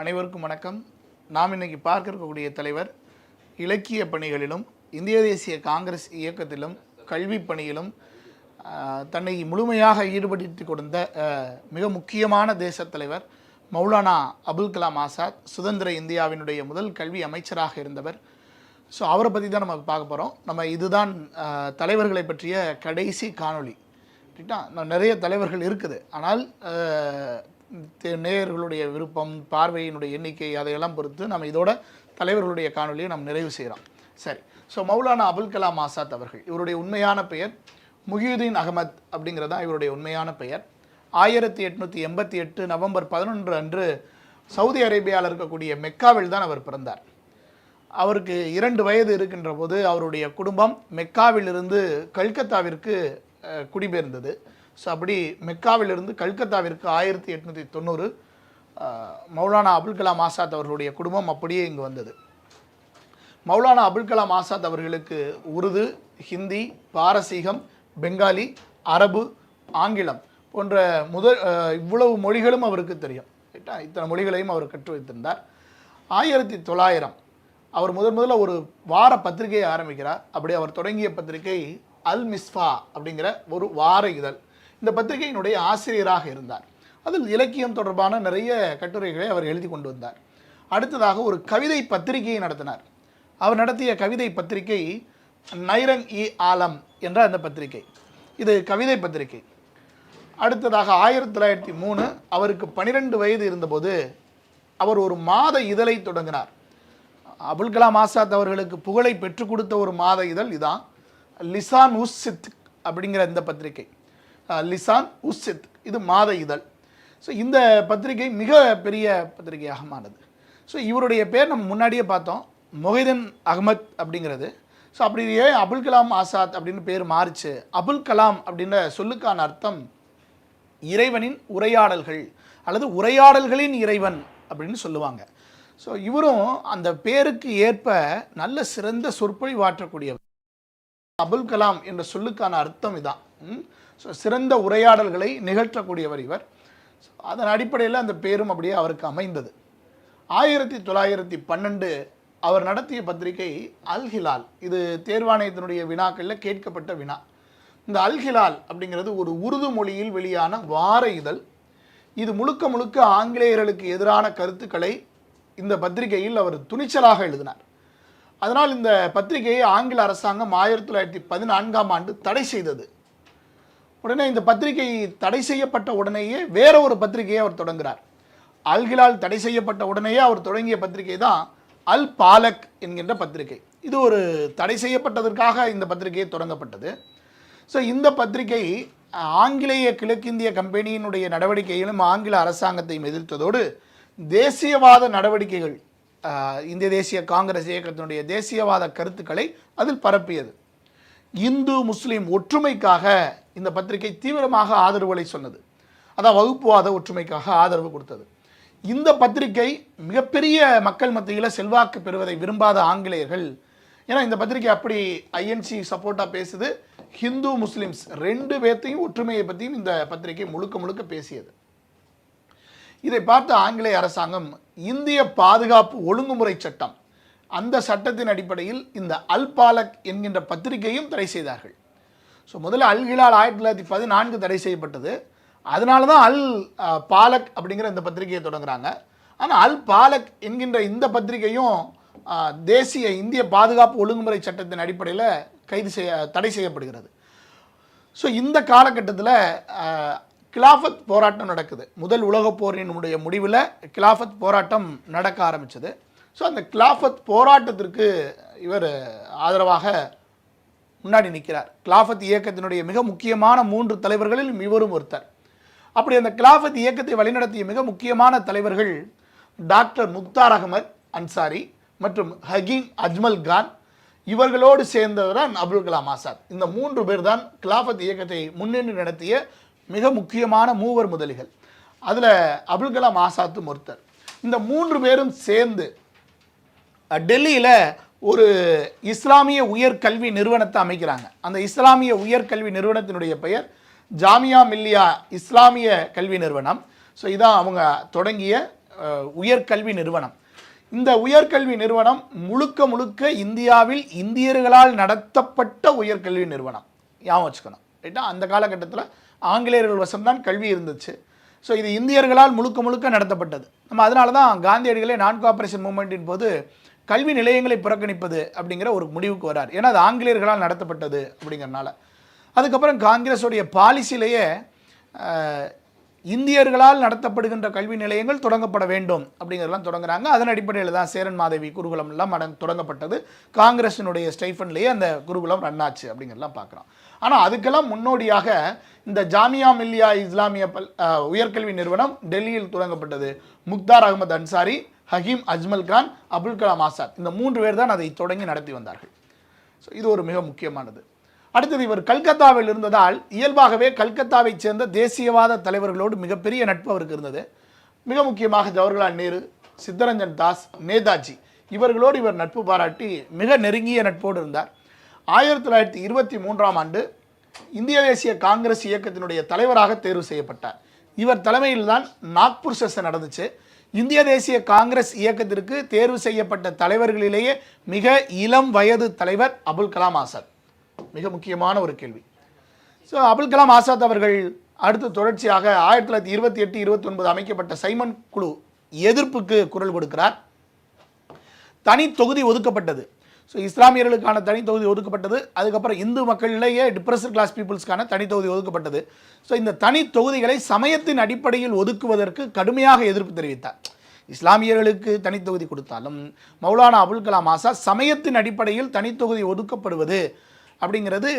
அனைவருக்கும் வணக்கம். நாம் இன்னைக்கு பார்க்க இருக்கக்கூடிய தலைவர் இலக்கிய பணிகளிலும் இந்திய தேசிய காங்கிரஸ் இயக்கத்திலும் கல்வி பணியிலும் தன்னை முழுமையாக ஈடுபடுத்தி கொடுத்த மிக முக்கியமான தேசத் தலைவர் மௌலானா அபுல் கலாம் ஆசாத் சுதந்திர இந்தியாவினுடைய முதல் கல்வி அமைச்சராக இருந்தவர். ஸோ அவரை பற்றி தான் நம்ம பார்க்க போகிறோம் நம்ம இதுதான் தலைவர்களை பற்றிய கடைசி காணொளி. ரைட்டா நான் நிறைய தலைவர்கள் இருக்குது. ஆனால் நேயர்களுடைய விருப்பம் பார்வையினுடைய எண்ணிக்கை அதையெல்லாம் பொறுத்து நம்ம இதோட தலைவர்களுடைய காணொலியை நாம் நிறைவு செய்கிறோம் சரி. ஸோ மௌலானா அபுல் கலாம் ஆசாத் அவர்கள் இவருடைய உண்மையான பெயர் முஹியுதீன் அகமத் அப்படிங்கிறது தான் இவருடைய உண்மையான பெயர். ஆயிரத்தி எட்நூற்றி எண்பத்தி எட்டு நவம்பர் பதினொன்று அன்று சவுதி அரேபியாவில் இருக்கக்கூடிய மெக்காவில் தான் அவர் பிறந்தார். அவருக்கு இரண்டு வயது இருக்கின்ற போது அவருடைய குடும்பம் மெக்காவிலிருந்து கல்கத்தாவிற்கு குடிபெயர்ந்தது. ஸோ அப்படி மெக்காவிலிருந்து கல்கத்தாவிற்கு ஆயிரத்தி எட்நூற்றி தொண்ணூறு மௌலானா அபுல் கலாம் ஆசாத் அவர்களுடைய குடும்பம் அப்படியே இங்கு வந்தது. மௌலானா அபுல் கலாம் ஆசாத் அவர்களுக்கு உருது ஹிந்தி பாரசீகம் பெங்காலி அரபு ஆங்கிலம் போன்ற முதல் இவ்வளவு மொழிகளும் அவருக்கு தெரியும். ரைட்டா? இத்தனை மொழிகளையும் அவர் கற்று வைத்திருந்தார். ஆயிரத்தி தொள்ளாயிரம் அவர் முதன் முதல்ல ஒரு வார பத்திரிகையை ஆரம்பிக்கிறார். அப்படி அவர் தொடங்கிய பத்திரிகை அல் மிஸ்ஃபா அப்படிங்கிற ஒரு வார இதழ். இந்த பத்திரிகையினுடைய ஆசிரியராக இருந்தார். அதில் இலக்கியம் தொடர்பான நிறைய கட்டுரைகளை அவர் எழுதி கொண்டு வந்தார். அடுத்ததாக ஒரு கவிதை பத்திரிகையை நடத்தினார். அவர் நடத்திய கவிதை பத்திரிகை நைரங் இ ஆலம் என்ற அந்த பத்திரிகை. இது கவிதை பத்திரிகை. அடுத்ததாக ஆயிரத்தி தொள்ளாயிரத்தி மூணு அவருக்கு பன்னிரெண்டு வயது இருந்தபோது அவர் ஒரு மாத இதழை தொடங்கினார். அபுல் கலாம் ஆசாத் அவர்களுக்கு புகழை பெற்றுக் கொடுத்த ஒரு மாத இதழ் இதான். லிசான் உஸ் சித் அப்படிங்கிற இந்த பத்திரிகை. லிசான் உஸ்சித் இது மாத இதழ். ஸோ இந்த பத்திரிகை மிக பெரிய பத்திரிகையாக மாறுது ஸோ இவருடைய பேர் நம்ம முன்னாடியே பார்த்தோம். மொஹிதீன் அகமத் அப்படிங்கிறது. ஸோ அப்படி ஏன் அபுல் கலாம் ஆசாத் அப்படின்னு பேர் மாறிச்சு. அபுல் கலாம் அப்படின்ற சொல்லுக்கான அர்த்தம் இறைவனின் உரையாடல்கள் அல்லது உரையாடல்களின் இறைவன் அப்படின்னு சொல்லுவாங்க. ஸோ இவரும் அந்த பேருக்கு ஏற்ப நல்ல சிறந்த சொற்பொழிவாற்றக்கூடியவர். அபுல் கலாம் என்ற சொல்லுக்கான அர்த்தம் இதான். ஸோ சிறந்த உரையாடல்களை நிகழ்த்தக்கூடியவர் இவர். அதன் அடிப்படையில் அந்த பேரும் அப்படியே அவருக்கு அமைந்தது. ஆயிரத்தி தொள்ளாயிரத்தி பன்னெண்டு அவர் நடத்திய பத்திரிகை அல் ஹிலால். இது தேர்வாணையத்தினுடைய வினாக்களில் கேட்கப்பட்ட வினா. இந்த அல் ஹிலால் அப்படிங்கிறது ஒரு உருது மொழியில் வெளியான வார இதழ். இது முழுக்க முழுக்க ஆங்கிலேயர்களுக்கு எதிரான கருத்துக்களை இந்த பத்திரிகையில் அவர் துணிச்சலாக எழுதினார். அதனால் இந்த பத்திரிகையை ஆங்கில அரசாங்கம் ஆயிரத்தி தொள்ளாயிரத்தி பதினான்காம் ஆண்டு தடை செய்தது. உடனே இந்த பத்திரிகை தடை செய்யப்பட்ட உடனேயே வேற ஒரு பத்திரிகையை அவர் தொடங்குகிறார் அல்கிலால் தடை செய்யப்பட்ட உடனேயே அவர் தொடங்கிய பத்திரிகை தான் அல் பாலக் என்கின்ற பத்திரிகை. இது ஒரு தடை செய்யப்பட்டதற்காக இந்த பத்திரிகை தொடங்கப்பட்டது. ஸோ இந்த பத்திரிகை ஆங்கிலேய கிழக்கிந்திய கம்பெனியினுடைய நடவடிக்கைகளும் ஆங்கில அரசாங்கத்தையும் எதிர்த்ததோடு தேசியவாத நடவடிக்கைகள் இந்திய தேசிய காங்கிரஸ் இயக்கத்தினுடைய தேசியவாத கருத்துக்களை அதில் பரப்பியது. இந்து முஸ்லீம் ஒற்றுமைக்காக இந்த பத்திரிகை தீவிரமாக ஆதரவுகளை சொன்னது. அதான் வகுப்புவாத ஒற்றுமைக்காக ஆதரவு கொடுத்தது. இந்த பத்திரிகை மிகப்பெரிய மக்கள் மத்தியில் செல்வாக்கு பெறுவதை விரும்பாத ஆங்கிலேயர்கள். ஏன்னா இந்த பத்திரிகை அப்படி ஐஎன்சி சப்போர்ட்டாக பேசுது. ஹிந்து முஸ்லிம்ஸ் ரெண்டு பேர்த்தையும் ஒற்றுமையை பற்றியும் இந்த பத்திரிகை முழுக்க முழுக்க பேசியது. இதை பார்த்த ஆங்கிலேய அரசாங்கம் இந்திய பாதுகாப்பு ஒழுங்குமுறை சட்டம் அந்த சட்டத்தின் அடிப்படையில் இந்த அல் பாலக் என்கின்ற பத்திரிகையும் தடை செய்தார்கள். ஸோ முதல்ல அல் ஹிலால் ஆயிரத்தி தொள்ளாயிரத்தி பதினான்கு தடை செய்யப்பட்டது. அதனால தான் அல் பாலக் அப்படிங்கிற இந்த பத்திரிகையை தொடங்குறாங்க. ஆனால் அல் பாலக் என்கின்ற இந்த பத்திரிகையும் தேசிய இந்திய பாதுகாப்பு ஒழுங்குமுறை சட்டத்தின் அடிப்படையில் கைது செய்ய தடை செய்யப்படுகிறது. ஸோ இந்த காலகட்டத்தில் கிலாஃபத் போராட்டம் நடக்குது. முதல் உலகப் போரினுடைய முடிவில் கிலாஃபத் போராட்டம் நடக்க ஆரம்பித்தது ஸோ அந்த கிலாஃபத் போராட்டத்திற்கு இவர் ஆதரவாக முன்னாடி நிற்கிறார். கிலாஃபத் இயக்கத்தினுடைய மிக முக்கியமான மூன்று தலைவர்களில் இவரும் ஒருத்தர். அப்படி அந்த கிலாஃபத் இயக்கத்தை வழிநடத்திய மிக முக்கியமான தலைவர்கள் டாக்டர் முக்தார் அகமத் அன்சாரி மற்றும் ஹகீம் அஜ்மல் கான். இவர்களோடு சேர்ந்தவர் தான் அப்துல் கலாம் ஆசாத். இந்த மூன்று பேர் தான் கிலாஃபத் இயக்கத்தை முன்னின்று நடத்திய மிக முக்கியமான மூவர் முதலிகள். அதில் அப்துல் கலாம் ஆசாத்தும் ஒருத்தர். இந்த மூன்று பேரும் சேர்ந்து டெல்லியில் ஒரு இஸ்லாமிய உயர்கல்வி நிறுவனத்தை அமைக்கிறாங்க. அந்த இஸ்லாமிய உயர்கல்வி நிறுவனத்தினுடைய பெயர் ஜாமியா மில்லியா இஸ்லாமிய கல்வி நிறுவனம். ஸோ இதான் அவங்க தொடங்கிய உயர்கல்வி நிறுவனம். இந்த உயர்கல்வி நிறுவனம் முழுக்க முழுக்க இந்தியாவில் இந்தியர்களால் நடத்தப்பட்ட உயர்கல்வி நிறுவனம். ஞாபகம் வச்சுக்கணும். ரைட்டா? அந்த காலகட்டத்தில் ஆங்கிலேயர்கள் வசம்தான் கல்வி இருந்துச்சு. ஸோ இது இந்தியர்களால் முழுக்க முழுக்க நடத்தப்பட்டது. நம்ம அதனால தான் காந்தியடிகளே நான் கோஆப்ரேஷன் மூமெண்ட்டின் போது கல்வி நிலையங்களை புறக்கணிப்பது அப்படிங்கிற ஒரு முடிவுக்கு வரார். ஏன்னா அது ஆங்கிலேயர்களால் நடத்தப்பட்டது அப்படிங்கிறனால. அதுக்கப்புறம் காங்கிரஸுடைய பாலிசிலேயே இந்தியர்களால் நடத்தப்படுகின்ற கல்வி நிலையங்கள் தொடங்கப்பட வேண்டும் அப்படிங்கிறதெல்லாம் தொடங்குறாங்க. அதன் அடிப்படையில் தான் சேரன் மாதவி குருகுலம் எல்லாம் அடங் தொடங்கப்பட்டது. காங்கிரஸினுடைய ஸ்டைஃபன்லேயே அந்த குருகுலம் ரன் ஆச்சு அப்படிங்கிறலாம் பார்க்குறோம். ஆனால் அதுக்கெல்லாம் முன்னோடியாக இந்த ஜாமியா மில்லியா இஸ்லாமிய பல் உயர்கல்வி நிறுவனம் டெல்லியில் தொடங்கப்பட்டது. முக்தார் அகமது அன்சாரி ஹகீம் அஜ்மல் கான் அப்துல் கலாம் ஆசாத். இந்த மூன்று பேர் தான் அதை தொடங்கி நடத்தி வந்தார்கள். ஸோ இது ஒரு மிக முக்கியமானது. அடுத்தது இவர் கல்கத்தாவில் இருந்ததால் இயல்பாகவே கல்கத்தாவைச் சேர்ந்த தேசியவாத தலைவர்களோடு மிகப்பெரிய நட்பு அவருக்கு இருந்தது. மிக முக்கியமாக ஜவஹர்லால் நேரு சித்தரஞ்சன் தாஸ் நேதாஜி இவர்களோடு இவர் நட்பு பாராட்டி மிக நெருங்கிய நட்போடு இருந்தார். ஆயிரத்தி தொள்ளாயிரத்தி இருபத்தி மூன்றாம் ஆண்டு இந்திய தேசிய காங்கிரஸ் இயக்கத்தினுடைய தலைவராக தேர்வு செய்யப்பட்டார். இவர் தலைமையில்தான் நாக்பூர் செஷன் நடந்துச்சு. இந்திய தேசிய காங்கிரஸ் இயக்கத்திற்கு தேர்வு செய்யப்பட்ட தலைவர்களிலேயே மிக இளம் வயது தலைவர் அபுல் கலாம் ஆசாத். மிக முக்கியமான ஒரு கேள்வி. ஸோ அபுல் கலாம் ஆசாத் அவர்கள் அடுத்து தொடர்ச்சியாக ஆயிரத்தி தொள்ளாயிரத்தி இருபத்தி எட்டு இருபத்தி ஒன்பது அமைக்கப்பட்ட சைமன் குழு எதிர்ப்புக்கு குரல் கொடுக்கிறார். தனி தொகுதி ஒதுக்கப்பட்டது. ஸோ இஸ்லாமியர்களுக்கான தனி தொகுதி ஒதுக்கப்பட்டது. அதுக்கப்புறம் இந்து மக்களிலேயே டிப்ரெஸ்ட் கிளாஸ் பீப்புள்ஸ்க்கான தனி தொகுதி ஒதுக்கப்பட்டது. ஸோ இந்த தனி தொகுதிகளை சமயத்தின் அடிப்படையில் ஒதுக்குவதற்கு கடுமையாக எதிர்ப்பு தெரிவித்தார். இஸ்லாமியர்களுக்கு தனித்தொகுதி கொடுத்தாலும் மௌலானா அபுல் கலாம் ஆசாத் சமயத்தின் அடிப்படையில் தனித்தொகுதி ஒதுக்கப்படுவது அப்படிங்கிறது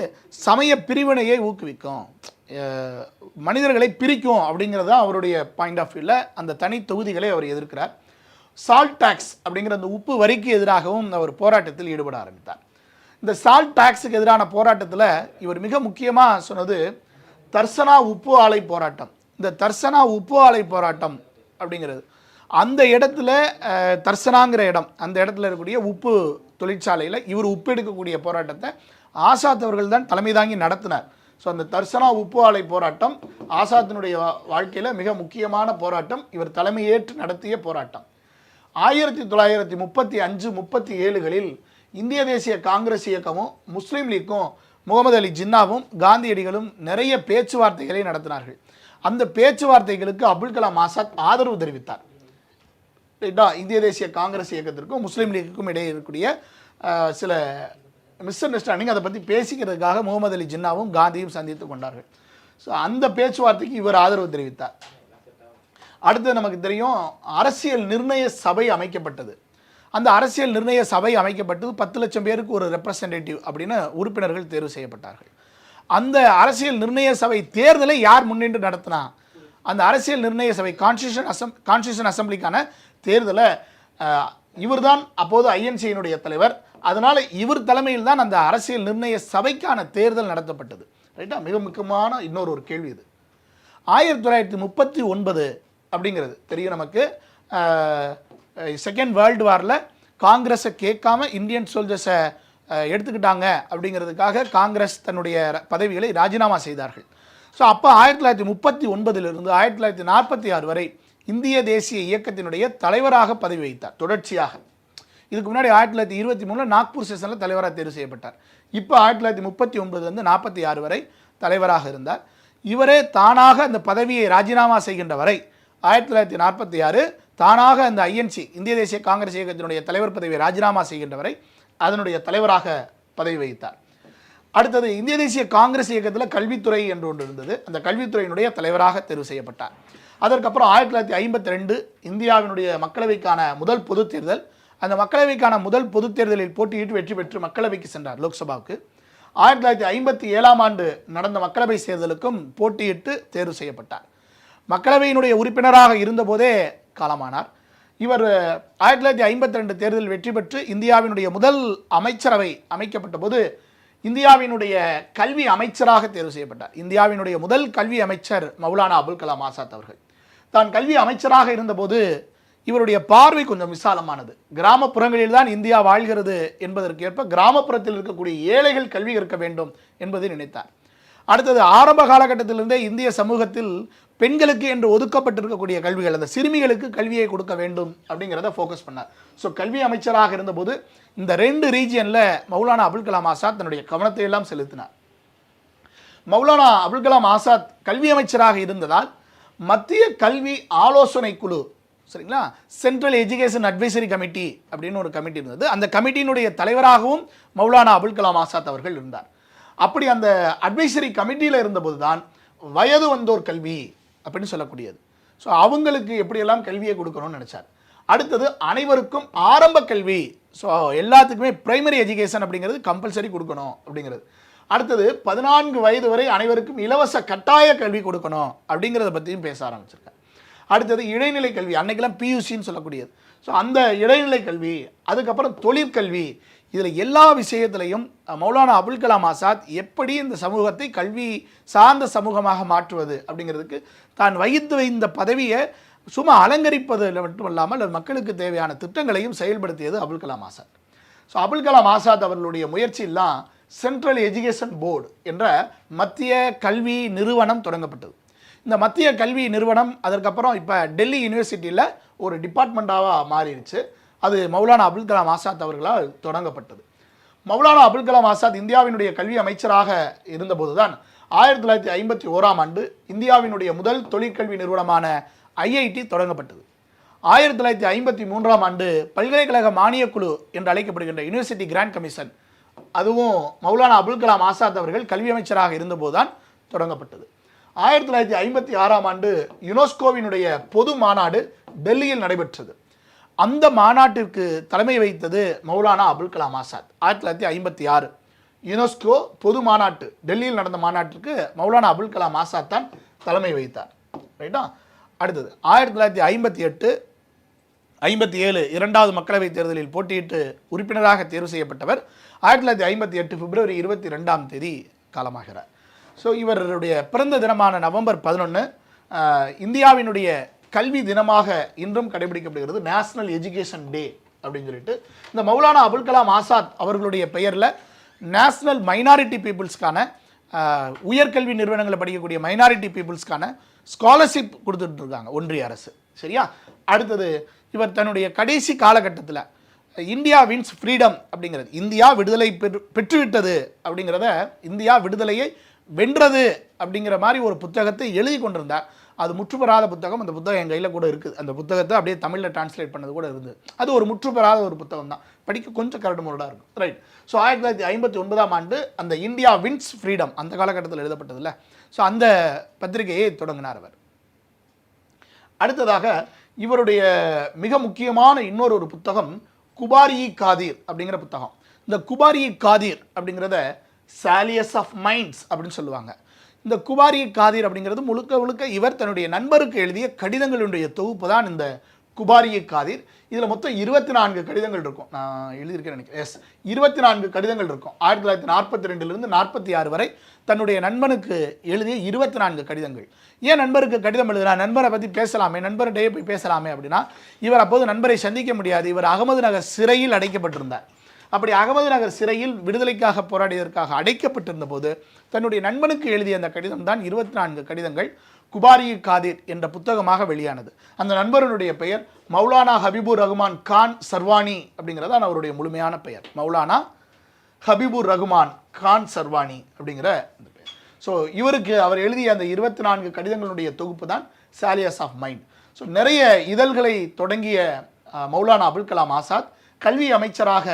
சமய பிரிவினையை ஊக்குவிக்கும். மனிதர்களை பிரிக்கும் அப்படிங்கிறது தான் அவருடைய பாயிண்ட் ஆஃப் வியூவில் அந்த தனி தொகுதிகளை அவர் எதிர்க்கிறார். சால்ட் டாக்ஸ் அப்படிங்கிற அந்த உப்பு வரிக்கு எதிராகவும் அவர் போராட்டத்தில் ஈடுபட ஆரம்பித்தார். இந்த சால்ட் டாக்ஸுக்கு எதிரான போராட்டத்தில் இவர் மிக முக்கியமாக சொன்னது தர்சனா உப்பு ஆலை போராட்டம். இந்த தர்சனா உப்பு ஆலை போராட்டம் அப்படிங்கிறது. அந்த இடத்துல தர்சனாங்கிற இடம் அந்த இடத்துல இருக்கக்கூடிய உப்பு தொழிற்சாலையில் இவர் உப்பு எடுக்கக்கூடிய போராட்டத்தை ஆசாத் அவர்கள் தான் தலைமை தாங்கி நடத்தினார். ஸோ அந்த தர்சனா உப்பு ஆலை போராட்டம் ஆசாத்தினுடைய வாழ்க்கையில் மிக முக்கியமான போராட்டம். இவர் தலைமையேற்று நடத்திய போராட்டம். ஆயிரத்தி தொள்ளாயிரத்தி முப்பத்தி அஞ்சு முப்பத்தி ஏழுகளில் இந்திய தேசிய காங்கிரஸ் இயக்கமும் முஸ்லீம் லீக்கும் முகமது அலி ஜின்னாவும் காந்தியடிகளும் நிறைய பேச்சுவார்த்தைகளை நடத்தினார்கள். அந்த பேச்சுவார்த்தைகளுக்கு அப்துல் கலாம் ஆசாத் ஆதரவு தெரிவித்தார். ரைட்டா? இந்திய தேசிய காங்கிரஸ் இயக்கத்திற்கும் முஸ்லீம் லீக்குக்கும் இடையே இருக்கக்கூடிய சில மிஸ் அண்டர்ஸ்டாண்டிங் அதை பற்றி பேசிக்கிறதுக்காக முகமது அலி ஜின்னாவும் காந்தியும் சந்தித்து கொண்டார்கள். ஸோ அந்த பேச்சுவார்த்தைக்கு இவர் ஆதரவு தெரிவித்தார். அடுத்து நமக்கு தெரியும் அரசியல் நிர்ணய சபை அமைக்கப்பட்டது. அந்த அரசியல் நிர்ணய சபை அமைக்கப்பட்டது பத்து லட்சம் பேருக்கு ஒரு ரெப்ரசன்டேட்டிவ் அப்படின்னு உறுப்பினர்கள் தேர்வு செய்யப்பட்டார்கள். அந்த அரசியல் நிர்ணய சபை தேர்தலை யார் முன்னின்று நடத்தினா? அந்த அரசியல் நிர்ணய சபை கான்ஸ்டியூஷன் அசம் கான்ஸ்டியூஷன் அசம்பிளிக்கான தேர்தலை இவர் தான் அப்போது ஐஎன்சியினுடைய தலைவர். அதனால் இவர் தலைமையில் தான் அந்த அரசியல் நிர்ணய சபைக்கான தேர்தல் நடத்தப்பட்டது. ரைட்டா மிக முக்கியமான இன்னொரு ஒரு கேள்வி இது. ஆயிரத்தி தொள்ளாயிரத்தி முப்பத்தி ஒன்பது அப்படிங்கிறது. தெரியும் நமக்கு. செகண்ட் வேர்ல்டு வாரில் காங்கிரஸை கேட்காம இந்தியன் சோல்ஜர்ஸை எடுத்துக்கிட்டாங்க அப்படிங்கிறதுக்காக காங்கிரஸ் தன்னுடைய பதவிகளை ராஜினாமா செய்தார்கள். ஸோ அப்போ ஆயிரத்தி தொள்ளாயிரத்தி முப்பத்தி ஒன்பதிலிருந்து ஆயிரத்தி தொள்ளாயிரத்தி நாற்பத்தி ஆறு வரை இந்திய தேசிய இயக்கத்தினுடைய தலைவராக பதவி வைத்தார் தொடர்ச்சியாக. இதுக்கு முன்னாடி ஆயிரத்தி தொள்ளாயிரத்தி இருபத்தி மூணில் நாக்பூர் செஷனில் தலைவராக தேர்வு செய்யப்பட்டார். இப்போ ஆயிரத்தி தொள்ளாயிரத்தி முப்பத்தி ஒன்பதுலேருந்து நாற்பத்தி ஆறு வரை தலைவராக இருந்தார். இவரே தானாக அந்த பதவியை ராஜினாமா செய்கின்ற வரை ஆயிரத்தி தொள்ளாயிரத்தி நாற்பத்தி ஆறு தானாக அந்த ஐஎன்சி இந்திய தேசிய காங்கிரஸ் இயக்கத்தினுடைய தலைவர் பதவியை ராஜினாமா செய்கின்ற வரை அதனுடைய தலைவராக பதவி வகித்தார். அடுத்தது இந்திய தேசிய காங்கிரஸ் இயக்கத்தில் கல்வித்துறை என்று ஒன்று இருந்தது. அந்த கல்வித்துறையினுடைய தலைவராக தேர்வு செய்யப்பட்டார். அதற்கப்புறம் ஆயிரத்தி தொள்ளாயிரத்தி ஐம்பத்தி ரெண்டு இந்தியாவினுடைய மக்களவைக்கான முதல் பொதுத் தேர்தல். அந்த மக்களவைக்கான முதல் பொதுத் தேர்தலில் போட்டியிட்டு வெற்றி பெற்று மக்களவைக்கு சென்றார் லோக்சபாவுக்கு. ஆயிரத்தி தொள்ளாயிரத்தி ஐம்பத்தி ஏழாம் ஆண்டு நடந்த மக்களவை தேர்தலுக்கும் போட்டியிட்டு தேர்வு செய்யப்பட்டார். மக்களவையினுடைய உறுப்பினராக இருந்தபோதே காலமானார். இவர் ஆயிரத்தி தொள்ளாயிரத்தி ஐம்பத்தி ரெண்டு தேர்தலில் வெற்றி பெற்று இந்தியாவினுடைய முதல் அமைச்சரவை அமைக்கப்பட்ட போது இந்தியாவினுடைய கல்வி அமைச்சராக தேர்வு செய்யப்பட்டார். இந்தியாவினுடைய முதல் கல்வி அமைச்சர் மௌலானா அபுல் கலாம் ஆசாத் அவர்கள். தான் கல்வி அமைச்சராக இருந்தபோது இவருடைய பார்வை கொஞ்சம் விசாலமானது. கிராமப்புறங்களில் தான் இந்தியா வாழ்கிறது என்பதற்கேற்ப கிராமப்புறத்தில் இருக்கக்கூடிய ஏழைகள் கல்வி கற்க வேண்டும் என்பதை நினைத்தார். அடுத்தது ஆரம்ப காலகட்டத்திலிருந்தே இந்திய சமூகத்தில் பெண்களுக்கு என்று ஒதுக்கப்பட்டிருக்கக்கூடிய கல்விகள் அந்த சிறுமிகளுக்கு கல்வியை கொடுக்க வேண்டும் அப்படிங்கிறத ஃபோக்கஸ் பண்ணார். ஸோ கல்வி அமைச்சராக இருந்தபோது இந்த ரெண்டு ரீஜியனில் மௌலானா அபுல் கலாம் ஆசாத் தன்னுடைய கவனத்தை எல்லாம் செலுத்தினார். மௌலானா அபுல் கலாம் ஆசாத் கல்வி அமைச்சராக இருந்ததால் மத்திய கல்வி ஆலோசனை குழு சரிங்களா? சென்ட்ரல் எஜுகேஷன் அட்வைசரி கமிட்டி அப்படின்னு ஒரு கமிட்டி இருந்தது. அந்த கமிட்டியினுடைய தலைவராகவும் மௌலானா அபுல் கலாம் ஆசாத் அவர்கள் இருந்தார். அப்படி அந்த அட்வைசரி கமிட்டியில் இருந்தபோது தான் வயது வந்தோர் கல்வி அப்படின்னு சொல்லக்கூடியது. ஸோ அவங்களுக்கு எப்படியெல்லாம் கல்வியை கொடுக்கணும்னு நினச்சார். அடுத்தது அனைவருக்கும் ஆரம்ப கல்வி. ஸோ எல்லாத்துக்குமே பிரைமரி எஜுகேஷன் அப்படிங்கிறது கம்பல்சரி கொடுக்கணும் அப்படிங்கிறது. அடுத்தது பதினான்கு வயது வரை அனைவருக்கும் இலவச கட்டாய கல்வி கொடுக்கணும் அப்படிங்கிறத பற்றியும் பேச ஆரம்பிச்சிருக்கேன் அடுத்தது இடைநிலை கல்வி அன்னைக்கெல்லாம் பியூசின்னு சொல்லக்கூடியது. ஸோ அந்த இடைநிலை கல்வி அதுக்கப்புறம் தொழிற்கல்வி இதில் எல்லா விஷயத்திலையும் மௌலானா அபுல் கலாம் ஆசாத் எப்படி இந்த சமூகத்தை கல்வி சார்ந்த சமூகமாக மாற்றுவது அப்படிங்கிறதுக்கு தான் வகித்து வைந்த பதவியை சும்மா அலங்கரிப்பதில் மட்டுமல்லாமல் மக்களுக்கு தேவையான திட்டங்களையும் செயல்படுத்தியது அபுல் கலாம் ஆசாத். ஸோ அபுல் கலாம் ஆசாத் அவர்களுடைய முயற்சியெல்லாம் சென்ட்ரல் எஜுகேஷன் போர்டு என்ற மத்திய கல்வி நிறுவனம் தொடங்கப்பட்டது. இந்த மத்திய கல்வி நிறுவனம் அதற்கப்புறம் இப்போ டெல்லி யூனிவர்சிட்டியில் ஒரு டிபார்ட்மெண்ட்டாக மாறிடுச்சு. அது மௌலானா அபுல் கலாம் ஆசாத் அவர்களால் தொடங்கப்பட்டது. மௌலானா அபுல் கலாம் ஆசாத் இந்தியாவினுடைய கல்வி அமைச்சராக இருந்தபோது தான் ஆயிரத்தி தொள்ளாயிரத்தி ஐம்பத்தி ஓராம் ஆண்டு இந்தியாவினுடைய முதல் தொழிற்கல்வி நிறுவனமான ஐஐடி தொடங்கப்பட்டது. ஆயிரத்தி தொள்ளாயிரத்தி ஐம்பத்தி மூன்றாம் ஆண்டு பல்கலைக்கழக மானியக் குழு என்று அழைக்கப்படுகின்ற யூனிவர்சிட்டி கிராண்ட் கமிஷன் அதுவும் மௌலானா அபுல் கலாம் ஆசாத் அவர்கள் கல்வி அமைச்சராக இருந்தபோது தான் தொடங்கப்பட்டது. ஆயிரத்தி தொள்ளாயிரத்தி ஐம்பத்தி ஆறாம் ஆண்டு யுனெஸ்கோவினுடைய பொது மாநாடு டெல்லியில் நடைபெற்றது. அந்த மாநாட்டிற்கு தலைமை வைத்தது மௌலானா அபுல் கலாம் ஆசாத். ஆயிரத்தி தொள்ளாயிரத்தி ஐம்பத்தி ஆறு யுனெஸ்கோ பொது மாநாட்டு டெல்லியில் நடந்த மாநாட்டிற்கு மௌலானா அபுல் கலாம் ஆசாத் தான் தலைமை வைத்தார் ரைட்டா அடுத்தது ஆயிரத்தி தொள்ளாயிரத்தி ஐம்பத்தி எட்டு ஐம்பத்தி ஏழு இரண்டாவது மக்களவைத் தேர்தலில் போட்டியிட்டு உறுப்பினராக தேர்வு செய்யப்பட்டவர் ஆயிரத்தி தொள்ளாயிரத்தி ஐம்பத்தி எட்டு பிப்ரவரி இருபத்தி ரெண்டாம் தேதி காலமாகிறார். ஸோ இவருடைய பிறந்த தினமான நவம்பர் பதினொன்று இந்தியாவினுடைய கல்வி தினமாக இன்றும் கடைபிடிக்கப்படுகிறது. நேஷனல் எஜுகேஷன் டே அப்படின்னு சொல்லிட்டு இந்த மௌலானா அபுல் கலாம் ஆசாத் அவர்களுடைய பெயரில் நேஷனல் மைனாரிட்டி பீப்புள்ஸ்க்கான உயர்கல்வி நிறுவனங்களை படிக்கக்கூடிய மைனாரிட்டி பீப்புள்ஸ்க்கான ஸ்காலர்ஷிப் கொடுத்துட்டு இருக்காங்க ஒன்றிய அரசு. சரியா? அடுத்தது இவர் தன்னுடைய கடைசி காலகட்டத்தில் இந்தியா வின்ஸ் ஃப்ரீடம் அப்படிங்கிறது இந்தியா விடுதலை பெற்று பெற்றுவிட்டது அப்படிங்கிறத இந்தியா விடுதலையை வென்றது அப்படிங்கிற மாதிரி ஒரு புத்தகத்தை எழுதி கொண்டிருந்தார். அது முற்றுப்பெறாத புத்தகம் அந்த புத்தகம் என் கையில் கூட இருக்குது. அந்த புத்தகத்தை அப்படியே தமிழில் டிரான்ஸ்லேட் பண்ணது கூட இருந்தது. அது ஒரு முற்றுப்பெறாத ஒரு புத்தகம் தான். படிக்க கொஞ்சம் கரடு முரடாக இருக்கும். ரைட் ஸோ ஆயிரத்தி தொள்ளாயிரத்தி ஐம்பத்தி ஒன்பதாம் ஆண்டு அந்த இந்தியா வின்ஸ் ஃப்ரீடம் அந்த காலகட்டத்தில் எழுதப்பட்டதில்ல. ஸோ அந்த பத்திரிகையை தொடங்கினார் அவர். அடுத்ததாக இவருடைய மிக முக்கியமான இன்னொரு ஒரு புத்தகம் குபாரி காதீர் அப்படிங்கிற புத்தகம். இந்த குபாரி காதீர் அப்படிங்கிறத சாலியஸ் ஆஃப் மைண்ட்ஸ் அப்படின்னு சொல்லுவாங்க. இந்த குபாரி காதிர் அப்படிங்கிறது முழுக்க முழுக்க இவர் தன்னுடைய நண்பருக்கு எழுதிய கடிதங்களுடைய தொகுப்பு தான் இந்த குபாரிய காதிர். இதில் மொத்தம் இருபத்தி நான்கு கடிதங்கள் இருக்கும். நான் எழுதியிருக்கேன் நினைக்கிறேன். எஸ் இருபத்தி நான்கு கடிதங்கள் இருக்கும். ஆயிரத்தி தொள்ளாயிரத்தி நாற்பத்தி ரெண்டுலேருந்து நாற்பத்தி ஆறு வரை தன்னுடைய நண்பனுக்கு எழுதிய இருபத்தி நான்கு கடிதங்கள். ஏன் நண்பருக்கு கடிதம் எழுதுனா நண்பரை பற்றி பேசலாமே நண்பர்கிட்டயே போய் பேசலாமே அப்படின்னா இவர் அப்போது நண்பரை சந்திக்க முடியாது. இவர் அகமது நகர் சிறையில் அடைக்கப்பட்டிருந்தார். அப்படி அகமது நகர் சிறையில் விடுதலைக்காக போராடியதற்காக அடைக்கப்பட்டிருந்த போது தன்னுடைய நண்பனுக்கு எழுதிய அந்த கடிதம் தான் இருபத்தி நான்கு கடிதங்கள் குபாரி காதிர் என்ற புத்தகமாக வெளியானது. அந்த நண்பருடைய பெயர் மௌலானா ஹபீபுர் ரகுமான் கான் சர்வானி அப்படிங்கிறது தான் அவருடைய முழுமையான பெயர். மௌலானா ஹபீபுர் ரகுமான் கான் சர்வானி அப்படிங்கிற அந்த பெயர். ஸோ இவருக்கு அவர் எழுதிய அந்த இருபத்தி நான்கு கடிதங்களுடைய தொகுப்பு தான் சாலியஸ் ஆஃப் மைண்ட் ஸோ நிறைய இதழ்களை தொடங்கிய மௌலானா அபுல் கலாம் ஆசாத் கல்வி அமைச்சராக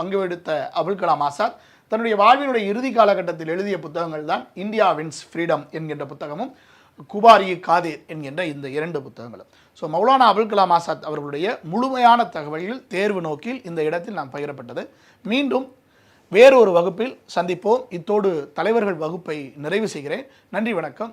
பங்குவெடுத்த அபுல் கலாம் ஆசாத் தன்னுடைய வாழ்வினுடைய இறுதி காலகட்டத்தில் எழுதிய புத்தகங்கள் தான் இந்தியா வின்ஸ் ஃப்ரீடம் என்கின்ற புத்தகமும் குபாரி காதேர் என்கின்ற இந்த இரண்டு புத்தகங்களும். ஸோ மௌலானா அபுல் கலாம் ஆசாத் அவர்களுடைய முழுமையான தகவல்கள் தேர்வு நோக்கில் இந்த இடத்தில் நாம் பகிரப்பட்டது. மீண்டும் வேறொரு வகுப்பில் சந்திப்போம். இத்தோடு தலைவர்கள் வகுப்பை நிறைவு செய்கிறேன். நன்றி வணக்கம்.